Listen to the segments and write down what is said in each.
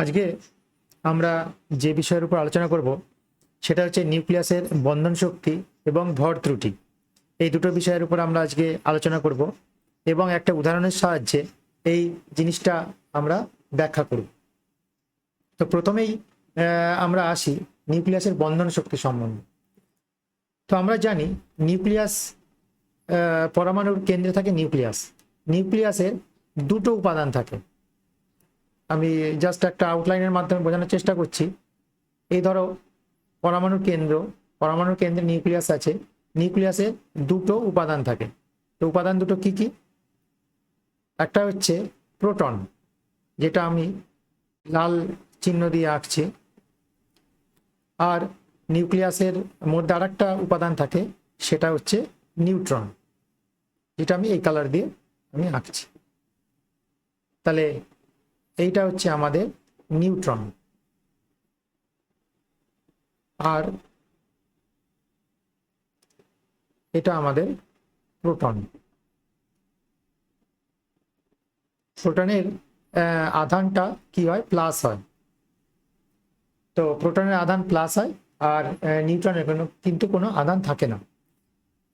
আজকে আমরা যে বিষয়ের উপর আলোচনা করব, সেটা হচ্ছে নিউক্লিয়াসের বন্ধন শক্তি এবং ভর ত্রুটি। এই দুটো বিষয়ের উপর আমরা আজকে আলোচনা করব এবং একটা উদাহরণের সাহায্যে এই জিনিসটা আমরা ব্যাখ্যা করব। তো প্রথমেই আমরা আসি নিউক্লিয়াসের বন্ধন শক্তি সম্বন্ধে। তো আমরা জানি নিউক্লিয়াস পরমাণুর কেন্দ্রে থাকে নিউক্লিয়াস। নিউক্লিয়াসের দুটো উপাদান থাকে। আমি জাস্ট একটা আউটলাইনের মাধ্যমে বোঝানোর চেষ্টা করছি। এই ধরো পরমাণুর কেন্দ্র পরমাণুর কেন্দ্রে নিউক্লিয়াস আছে। নিউক্লিয়াসে দুটো উপাদান থাকে। তো উপাদান দুটো কি কি? একটা হচ্ছে প্রোটন, যেটা আমি লাল চিহ্ন দিয়ে আঁকছি। আর নিউক্লিয়াসের মধ্যে আর একটা উপাদান থাকে, সেটা হচ্ছে নিউট্রন, যেটা আমি এই কালার দিয়ে আমি আঁকছি। তাহলে এইটা হচ্ছে আমাদের নিউট্রন। আর এটা আমাদের প্রোটন। প্রোটনের আধানটা কি হয়? প্লাস হয়। তো প্রোটনের আধান প্লাস হয় আর নিউট্রনের কোনো, কিন্তু কোনো আধান থাকে না।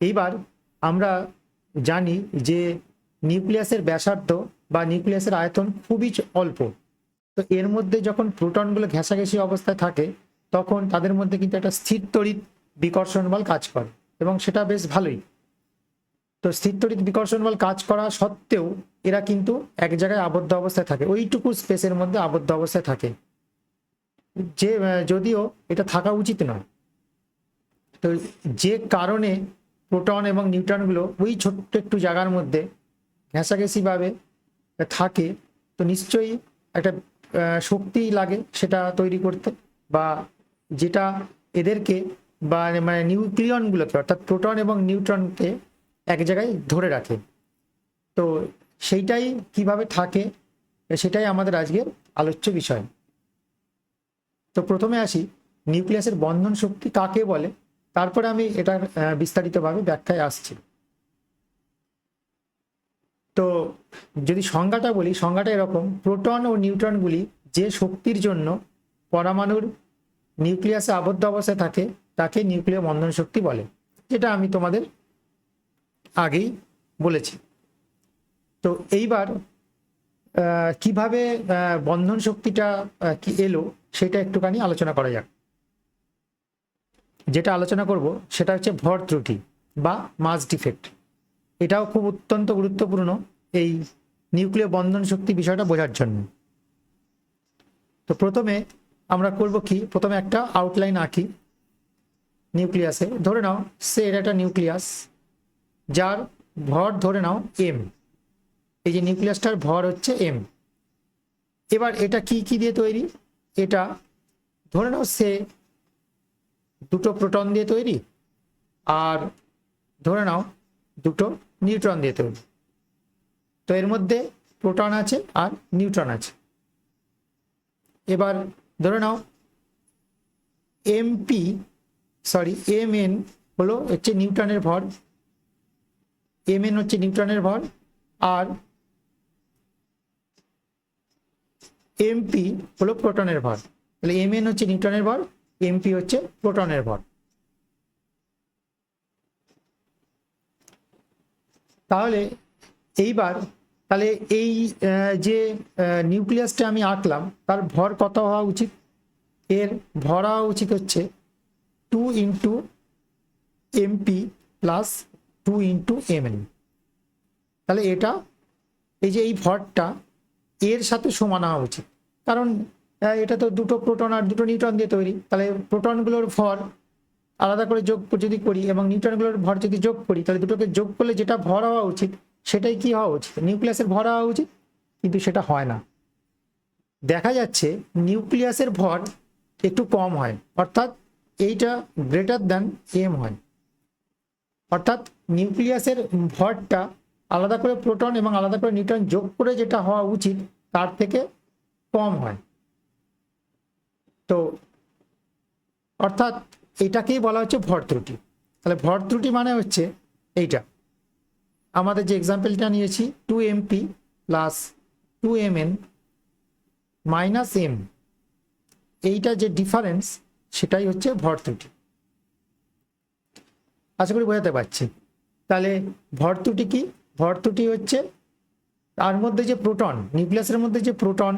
এইবার আমরা জানি যে নিউক্লিয়াসের ব্যাসার্ধ বা নিউক্লিয়াসের আয়তন খুবই অল্প। তো এর মধ্যে যখন প্রোটনগুলো ঘেঁষাঘেঁষি অবস্থায় থাকে, তখন তাদের মধ্যে কিন্তু একটা স্থির তড়িৎ বিকর্ষণ বল কাজ করে এবং সেটা বেশ ভালোই। তো স্থির তড়িৎ বিকর্ষণ বল কাজ করা সত্ত্বেও এরা কিন্তু এক জায়গায় আবদ্ধ অবস্থায় থাকে, ওইটুকু স্পেসের মধ্যে আবদ্ধ অবস্থায় থাকে। যে যদিও এটা থাকা উচিত নয়। তো যে কারণে প্রোটন এবং নিউট্রনগুলো ওই ছোট্ট একটু জায়গার মধ্যে ঘেঁষাঘেঁষিভাবে থাকে তো নিশ্চয়ই একটা শক্তি লাগে সেটা তৈরি করতে বা যেটা এদেরকে বা মানে নিউক্লিয়নগুলোকে অর্থাৎ প্রোটন এবং নিউট্রনকে এক জায়গায় ধরে রাখে। তো সেইটাই কীভাবে থাকে সেটাই আমাদের আজকের আলোচ্য বিষয়। তো প্রথমে আসি নিউক্লিয়াসের বন্ধন শক্তি কাকে বলে? তারপরে আমি আহ, বিস্তারিতভাবে ব্যাখ্যায় আসছি। তো যদি সংজ্ঞাটা বলি, সংজ্ঞাটা এরকম, প্রোটন ও নিউট্রনগুলি যে শক্তির জন্য পরমাণুর নিউক্লিয়াসে আবদ্ধ অবস্থায় থাকে, তাকে নিউক্লিয় বন্ধন শক্তি বলে, যেটা আমি তোমাদের আগেই বলেছি। তো এইবার কীভাবে বন্ধন শক্তিটা কি এলো, সেটা একটুখানি আলোচনা করা যাক। যেটা আলোচনা করব, সেটা হচ্ছে ভর ত্রুটি বা মাস ডিফেক্ট। এটাও খুব অত্যন্ত গুরুত্বপূর্ণ, এই নিউক্লিয় বন্ধন শক্তি বিষয়টা বোঝার জন্য। তো প্রথমে আমরা করব কি? প্রথমে একটা আউটলাইন আঁকি নিউক্লিয়াসে। ধরে নাও, সে এটা একটা নিউক্লিয়াস, যার ভর ধরে নাও এম এই যে নিউক্লিয়াসটার ভর হচ্ছে এম এবার এটা কি কি দিয়ে তৈরি? এটা ধরে নাও, সে দুটো প্রোটন দিয়ে তৈরি, আর ধরে নাও, দুটো নিউট্রন দিয়ে তৈরি। তো এর মধ্যে প্রোটন আছে আর নিউট্রন আছে। এবার ধরে নাও এমপি সরি এম এন হলো হচ্ছে নিউট্রনের ভর। এম এন হচ্ছে নিউট্রনের ভর আর এমপি হলো প্রোটনের ভর। তাহলে এম এন হচ্ছে নিউটনের ভর এমপি হচ্ছে প্রোটনের ভর। তাহলে এইবার, তাহলে এই যে নিউক্লিয়াসটা আমি আঁকলাম, তার ভর কত হওয়া উচিত? এর ভর হওয়া উচিত হচ্ছে two into MP plus two into MN তাহলে এটা, এই যে এই ভরটা, এর সাথে সমান হওয়া উচিত। কারণ এটা তো দুটো প্রোটন আর দুটো নিউট্রন দিয়ে তৈরি। তাহলে প্রোটনগুলোর ভর আলাদা করে যোগ যদি করি এবং নিউট্রনগুলোর ভর যদি যোগ করি, তাহলে দুটোকে যোগ করলে যেটা ভর হওয়া উচিত, সেটাই কি হওয়া উচিত? নিউক্লিয়াসের ভর হওয়া উচিত, কিন্তু সেটা হয় না। দেখা যাচ্ছে নিউক্লিয়াসের ভর একটু কম হয়, অর্থাৎ এইটা গ্রেটার দ্যান এম হয়। অর্থাৎ নিউক্লিয়াসের ভরটা আলাদা করে প্রোটন এবং আলাদা করে নিউট্রন যোগ করে যেটা হওয়া উচিত, তার থেকে কম হয়। তো অর্থাৎ এটাকেই বলা হচ্ছে ভর ত্রুটি। তাহলে ভর ত্রুটি মানে হচ্ছে এইটা। আমাদের যে এক্সাম্পলটা নিয়েছি two MP plus two M N minus M এইটা যে ডিফারেন্স সেটাই হচ্ছে ভর ত্রুটি। আশা করি বোঝাতে পারছি। তাহলে ভর ত্রুটি কি? ভর ত্রুটি হচ্ছে তার মধ্যে যে প্রোটন নিউক্লিয়াসের মধ্যে যে প্রোটন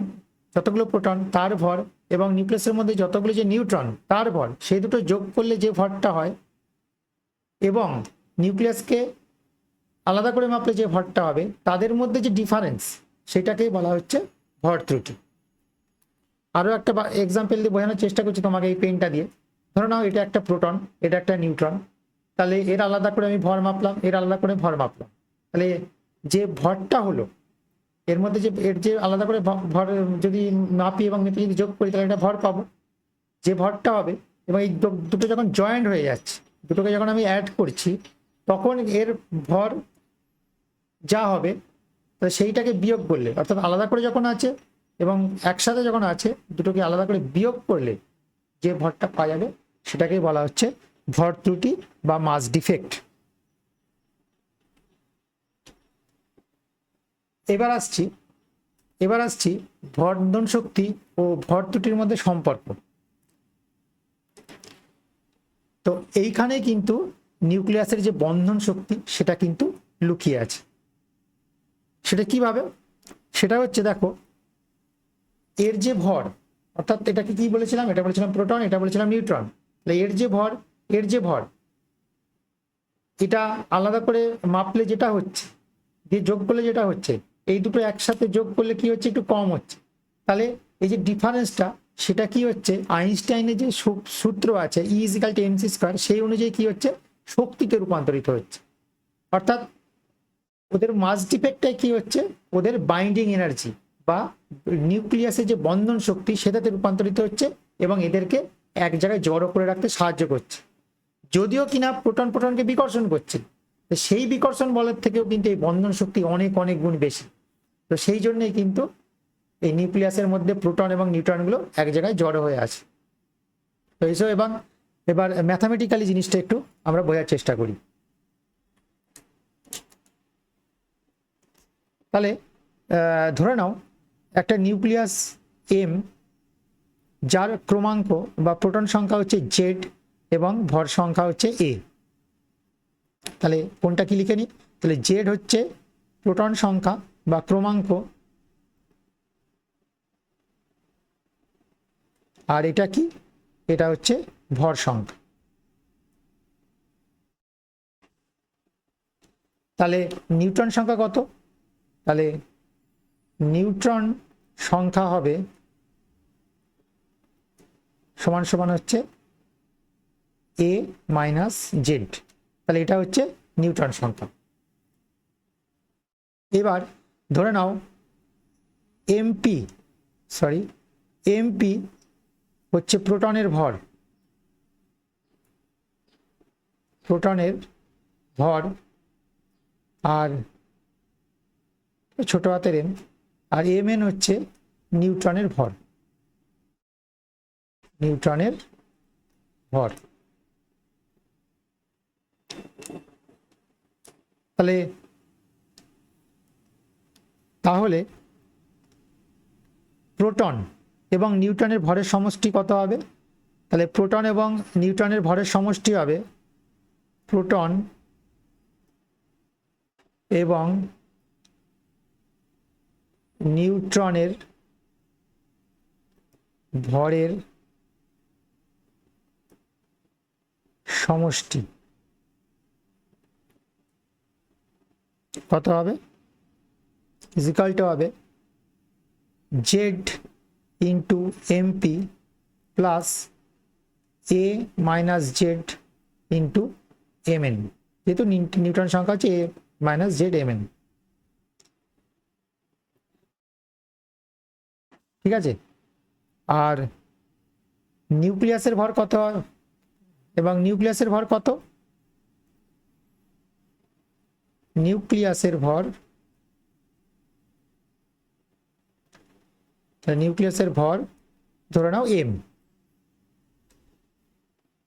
যতগুলো প্রোটন তার ভর এবং নিউক্লিয়াসের মধ্যে যতগুলো যে নিউট্রন তার ভর, সেই দুটো যোগ করলে যে ভরটা হয় এবং নিউক্লিয়াসকে আলাদা করে মাপলে যে ভরটা হবে, তাদের মধ্যে যে ডিফারেন্স সেটাকেই বলা হচ্ছে ভর ত্রুটি। আরও একটা এক্সাম্পল দিয়ে বোঝানোর চেষ্টা করছি তোমাকে এই পেনটা দিয়ে। ধরো নাও এটা একটা প্রোটন এটা একটা নিউট্রন তাহলে এর আলাদা করে আমি ভর মাপলাম, এর আলাদা করে ভর মাপলাম। তাহলে যে ভরটা হলো এর মধ্যে যে, এর যে আলাদা করে ভর, যদি মাপি এবং মেপে যদি যোগ করি, তাহলে এটা ভর পাবো। যে ভরটা হবে, এবং এই দুটো যখন জয়েন্ট হয়ে যাচ্ছে, দুটোকে যখন আমি অ্যাড করছি, তখন এর ভর যা হবে তাহলে সেইটাকে বিয়োগ করলে, অর্থাৎ আলাদা করে যখন আছে এবং একসাথে যখন আছে, দুটোকে আলাদা করে বিয়োগ করলে, যে ভরটা পাওয়া যাবে, সেটাকেই বলা হচ্ছে ভর ত্রুটি বা মাস ডিফেক্ট। এবার আসছি এবার আসছি বর্ধন শক্তি ও ভর ত্রুটির মধ্যে সম্পর্ক। তো এইখানে কিন্তু নিউক্লিয়াসের যে বন্ধন শক্তি, সেটা কিন্তু লুকিয়ে আছে। সেটা কীভাবে? সেটা হচ্ছে দেখো, এর যে ভর, অর্থাৎ এটাকে কি বলেছিলাম? এটা বলেছিলাম প্রোটন, এটা বলেছিলাম নিউট্রন। তাহলে এর যে ভর, এর যে ভর, এটা আলাদা করে মাপলে যেটা হচ্ছে, দিয়ে যোগ করলে যেটা হচ্ছে এই দুটো একসাথে যোগ করলে কি হচ্ছে? একটু কম হচ্ছে। তাহলে এই যে ডিফারেন্সটা সেটা কি হচ্ছে? আইনস্টাইনের যে সূত্র আছে E equal to MC square সেই অনুযায়ী কি হচ্ছে? শক্তিতে রূপান্তরিত হচ্ছে। অর্থাৎ ওদের মাস ডিফেক্টটাই কি হচ্ছে? ওদের বাইন্ডিং এনার্জি বা নিউক্লিয়াসের যে বন্ধন শক্তি, সেটাতে রূপান্তরিত হচ্ছে এবং এদেরকে এক জায়গায় জড়ো করে রাখতে সাহায্য করছে। যদিও কিনা প্রোটন প্রোটনকে বিকর্ষণ করছে। সেই বিকর্ষণ বলের থেকেও কিন্তু এই বন্ধন শক্তি অনেক অনেক গুণ বেশি। তো সেই জন্যই কিন্তু এই নিউক্লিয়াসের মধ্যে প্রোটন এবং নিউট্রনগুলো এক জায়গায় জড়ো হয়ে আছে। তো এইসব এবং এবার ম্যাথামেটিক্যালি জিনিসটা একটু আমরা বোঝার চেষ্টা করি। তাহলে ধরে নাও, একটা নিউক্লিয়াস এম যার ক্রমাঙ্ক বা প্রোটন সংখ্যা হচ্ছে জেড এবং ভর সংখ্যা হচ্ছে এ তাহলে কোনটা কি লিখে নিই তাহলে জেড হচ্ছে প্রোটন সংখ্যা বা ক্রমাঙ্ক। আর এটা কি? এটা হচ্ছে ভর সংখ্যা। তাহলে নিউট্রন সংখ্যা কত? তাহলে নিউট্রন সংখ্যা হবে সমান সমান হচ্ছে এ মাইনাস জেড তাহলে এটা হচ্ছে নিউট্রন সংখ্যা এবার ধরে নাও এমপি সরি এমপি হচ্ছে প্রোটনের ভর। প্রোটনের ভর আর ছোট হাতের এম আর এম এন হচ্ছে নিউট্রনের ভর। নিউট্রনের ভর। তাহলে তাহলে প্রোটন এবং নিউট্রনের ভরের সমষ্টি কত হবে? তাহলে প্রোটন এবং নিউট্রনের ভরের সমষ্টি হবে প্রোটন এবং নিউট্রনের ভরের সমষ্টি। কত হবে? ইজিকাল টু হবে Z into MP plus A minus Z into M N যেহেতু নিউ- নিউটন সংখ্যা হচ্ছে A minus Z M N ঠিক আছে? আর নিউক্লিয়াসের ভর কত? এবং নিউক্লিয়াসের ভর কত? নিউক্লিয়াসের ভর নিউক্লিয়াসের ভর, ধরে নাও এম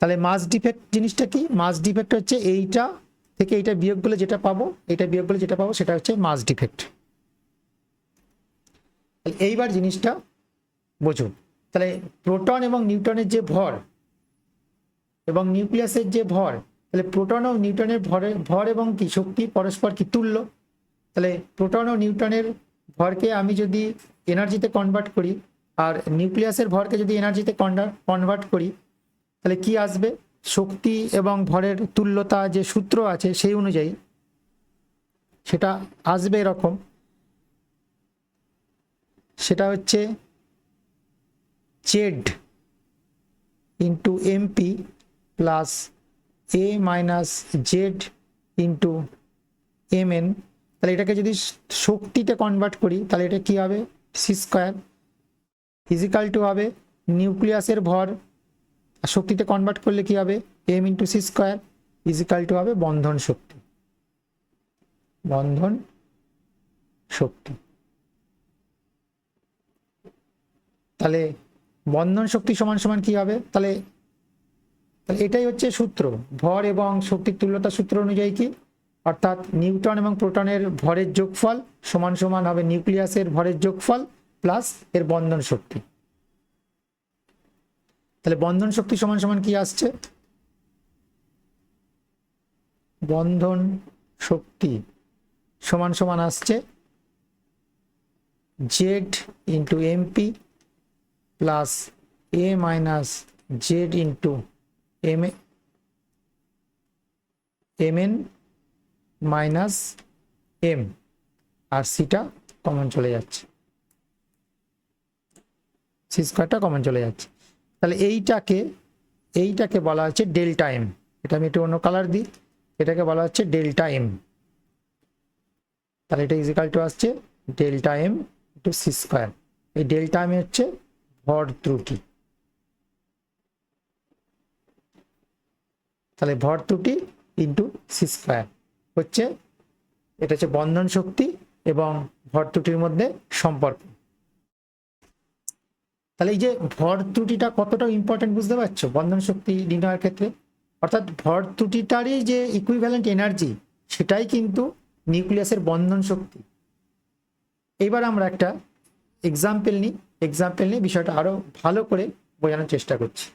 তাহলে মাস ডিফেক্ট জিনিসটা কি? মাস ডিফেক্ট হচ্ছে এইটা থেকে এইটা বিয়োগ করলে যেটা পাবো, এইটা বিয়োগ করলে যেটা পাবো, সেটা হচ্ছে মাস ডিফেক্ট এইবার জিনিসটা বোঝো। তাহলে প্রোটন এবং নিউটনের যে ভর এবং নিউক্লিয়াসের যে ভর তাহলে প্রোটন ও নিউটনের ভরে, ভর এবং কি, শক্তি পরস্পর কি তুল্য। তাহলে প্রোটন ও নিউটনের ভরকে আমি যদি এনার্জিতে কনভার্ট করি, আর নিউক্লিয়াসের ভরকে যদি এনার্জিতে কনভার্ট করি, তাহলে কি আসবে? শক্তি এবং ভরের তুল্যতা যে সূত্র আছে সেই অনুযায়ী সেটা আসবে এরকম। সেটা হচ্ছে Z into MP plus A minus Z into M N তাহলে এটাকে যদি শক্তিতে কনভার্ট করি, তাহলে এটা কি হবে? সি স্কোয়ার ফিজিক্যাল টু হবে নিউক্লিয়াসের ভর। আর শক্তিতে কনভার্ট করলে কি হবে? M into C square equal to হবে বন্ধন শক্তি। বন্ধন শক্তি। তাহলে বন্ধন শক্তি সমান সমান কি হবে? তাহলে তাহলে এটাই হচ্ছে সূত্র। ভর এবং শক্তির তুল্যতা সূত্র অনুযায়ী কি? অর্থাৎ নিউটন এবং প্রোটনের ভরের যোগফল সমান সমান হবে নিউক্লিয়াসের ভরের যোগফল প্লাস এর বন্ধন শক্তি। তাহলে বন্ধন শক্তি সমান সমান কি আসছে? বন্ধন শক্তি সমান সমান আসছে Z into MP plus A minus Z into M M N minus M আর সিটা কমন চলে যাচ্ছে। সি স্কোয়ারটা কমন চলে যাচ্ছে। তাহলে এইটাকে এইটাকে বলা হচ্ছে ডেল্টা এম এটা আমি একটু অন্য কালার দিই। এটাকে বলা হচ্ছে ডেল্টা এম তাহলে এটা ইজিক্যাল টু আসছে delta M to C square এই ডেল্টা এম হচ্ছে ভর ত্রুটি। তাহলে ভর ত্রুটি ইন্টু সি স্কোয়ার হচ্ছে এটা হচ্ছে বন্ধন শক্তি এবং ভর ত্রুটির মধ্যে সম্পর্ক। তাহলে এই যে ভর ত্রুটিটা কতটা ইম্পর্টেন্ট বুঝতে পারছ? বন্ধন শক্তি নির্ণয়ের ক্ষেত্রে। অর্থাৎ ভর ত্রুটিটারই যে ইকুইভ্যালেন্ট এনার্জি সেটাই কিন্তু নিউক্লিয়াসের বন্ধন শক্তি। এইবার আমরা একটা এক্সাম্পল নিই। এক্সাম্পল নিয়ে বিষয়টা আরও ভালো করে বোঝানোর চেষ্টা করছি।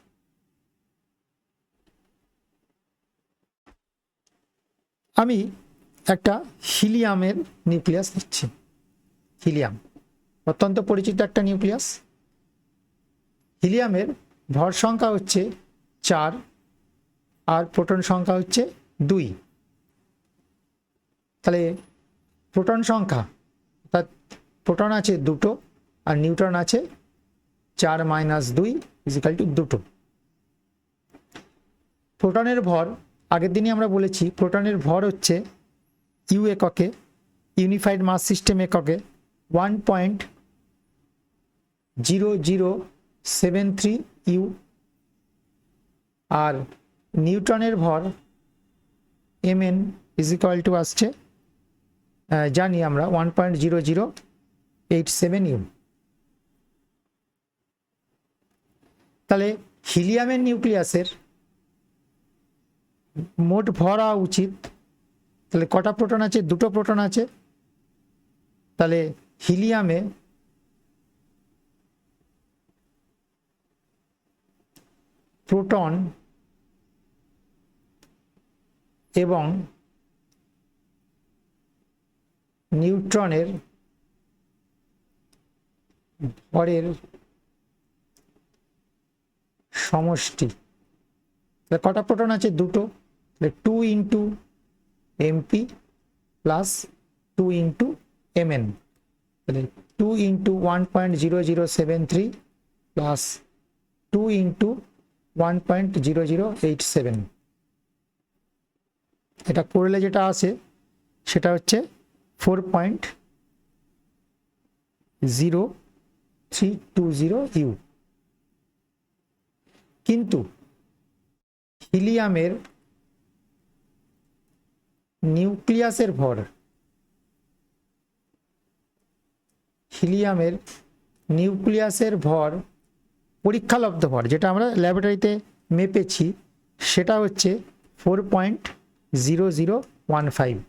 আমি একটা হিলিয়ামের নিউক্লিয়াস নিচ্ছি। হিলিয়াম। অত্যন্ত পরিচিত একটা নিউক্লিয়াস। হিলিয়ামের ভর সংখ্যা হচ্ছে চার আর প্রোটন সংখ্যা হচ্ছে দুই। তাহলে প্রোটন সংখ্যা, অর্থাৎ প্রোটন আছে দুটো আর নিউট্রন আছে চার মাইনাস দুই ইজিক্যাল টু দুটো। প্রোটনের ভর আগের দিনই আমরা বলেছি, প্রোটনের ভর হচ্ছে ইউ এককে, ইউনিফাইড মাস সিস্টেম এককে one point zero zero seven three U আর নিউটনের ভর M N is equal to আসছে জানি আমরা one point zero zero eight seven U তাহলে হিলিয়ামের নিউক্লিয়াসের মোট ভর হওয়া উচিত। তাহলে কটা প্রোটন আছে? দুটো প্রোটন আছে। তাহলে হিলিয়ামে প্রোটন এবং নিউট্রনের ভরের সমষ্টি। কটা প্রোটন আছে? দুটো। Two into MP plus two into MN তাহলে two into one point zero zero seven three plus two into one point zero zero eight seven এটা করলে যেটা আসে, সেটা হচ্ছে four point zero three two zero U কিন্তু হিলিয়ামের নিউক্লিয়াসের ভর। হিলিয়ামের নিউক্লিয়াসের ভর, পরীক্ষালব্ধ ভর, যেটা আমরা ল্যাবরেটরিতে মেপেছি, সেটা হচ্ছে four point zero zero one five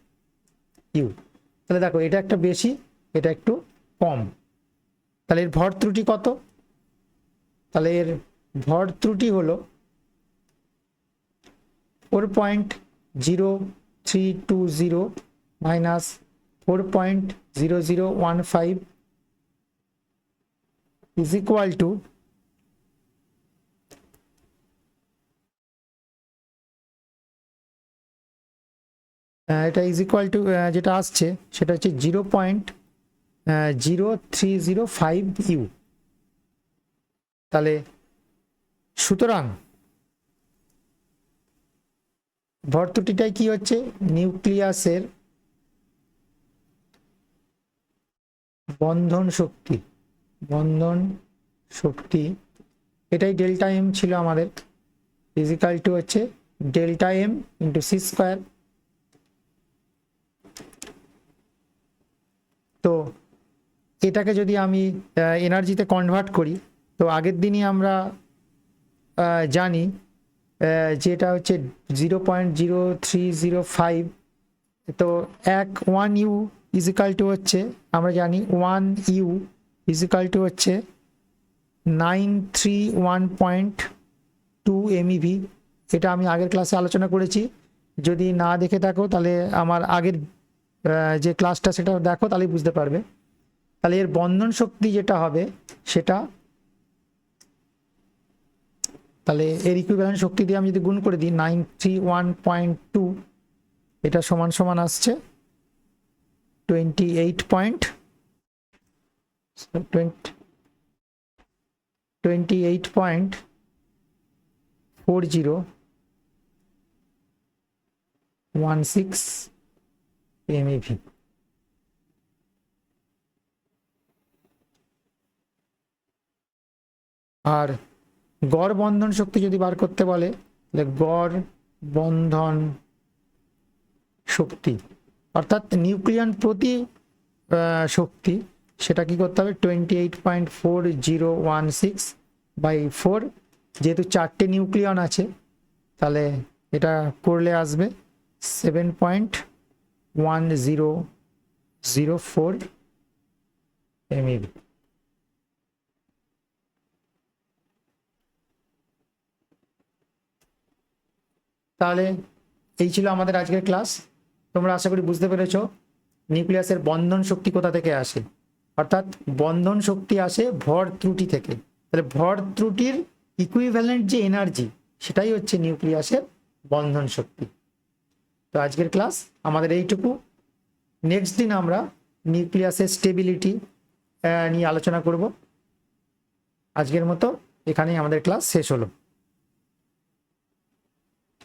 U. তাহলে দেখো, এটা একটা বেশি, এটা একটু কম। তাহলে এর ভর ত্রুটি কত? তাহলে এর ভর ত্রুটি হলো four point zero three two zero minus four point zero zero one five is equal to এটা ইজ ইকুয়াল টু যেটা আসছে, সেটা হচ্ছে zero point zero three zero five U তাহলে, সুতরাং ভর্তুটিটাই কি হচ্ছে? নিউক্লিয়াসের বন্ধন শক্তি। বন্ধন শক্তি। এটাই ডেল্টা এম ছিল আমাদের। ফিজিক্যাল টু হচ্ছে delta M into C square তো এটাকে যদি আমি এনার্জিতে কনভার্ট করি, তো আগের দিনই আমরা জানি যেটা হচ্ছে zero point zero three zero five তো এক ওয়ান ইউ ইজিক্যাল টু হচ্ছে, আমরা জানি ওয়ান ইউ ইজিক্যাল টু হচ্ছে nine three one point two MeV এটা আমি আগের ক্লাসে আলোচনা করেছি। যদি না দেখে থাকো, তাহলে আমার আগের যে ক্লাসটা সেটা দেখো, তাহলেই বুঝতে পারবে। তাহলে এর বন্ধন শক্তি যেটা হবে, সেটা তাহলে এর ইকুইভ্যালেন্ট শক্তি দিয়ে আমি যদি গুণ করে দিই nine three one point two এটা সমান সমান আসছে twenty eight point twenty eight point four zero one six MeV আর গড় বন্ধন শক্তি যদি বার করতে বলে গড় বন্ধন শক্তি, অর্থাৎ নিউক্লিয়ান প্রতি শক্তি, সেটা কি করতে হবে? Twenty eight point four zero one six by four যেহেতু চারটে নিউক্লিয়ন আছে, তাহলে এটা করলে আসবে seven point one zero zero four MeV তাহলে এই ছিল আমাদের আজকের ক্লাস তোমরা আশা করি বুঝতে পেরেছ নিউক্লিয়াসের বন্ধন শক্তি কোথা থেকে আসে? অর্থাৎ বন্ধন শক্তি আসে ভর ত্রুটি থেকে। তাহলে ভর ত্রুটির ইকুইভ্যালেন্ট যে এনার্জি সেটাই হচ্ছে নিউক্লিয়াসের বন্ধন শক্তি। তো আজকের ক্লাস আমাদের এইটুকু। নেক্সট দিন আমরা নিউক্লিয়াসের স্টেবিলিটি নিয়ে আলোচনা করব। আজকের মতো এখানেই আমাদের ক্লাস শেষ হলো।